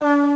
Bye.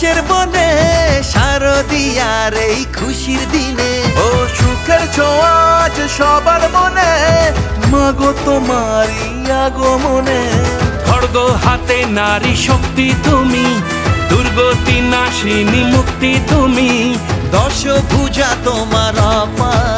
দোলাই কাশের বনে শারদিয়ার এই খুশির দিনে। ও সুখের ছোঁয়াজ সবার মনে মাগো তোমারই আগমনে। খড়গ হাতে নারী শক্তি তুমি দুর্গতি নাশিনী মুক্তি তুমি। দশ পূজা তোমার অপার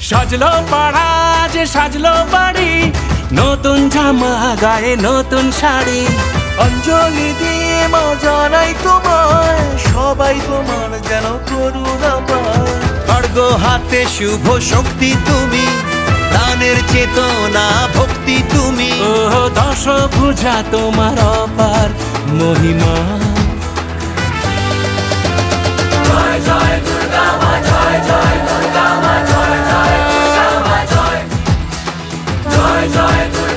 সাজলো পাড়া যে সাজলো বাড়ি। নতুন জামা গায়ে নতুন শাড়ি। অঞ্জলি দিয়ে মা জানাই তোমায় সবাই তোমার যেন করুণা পায় খড়গ হাতে শুভ শক্তি তুমি দানের চেতনা ভক্তি তুমি। ও দশ পূজা তোমার অপার মহিমা। I try.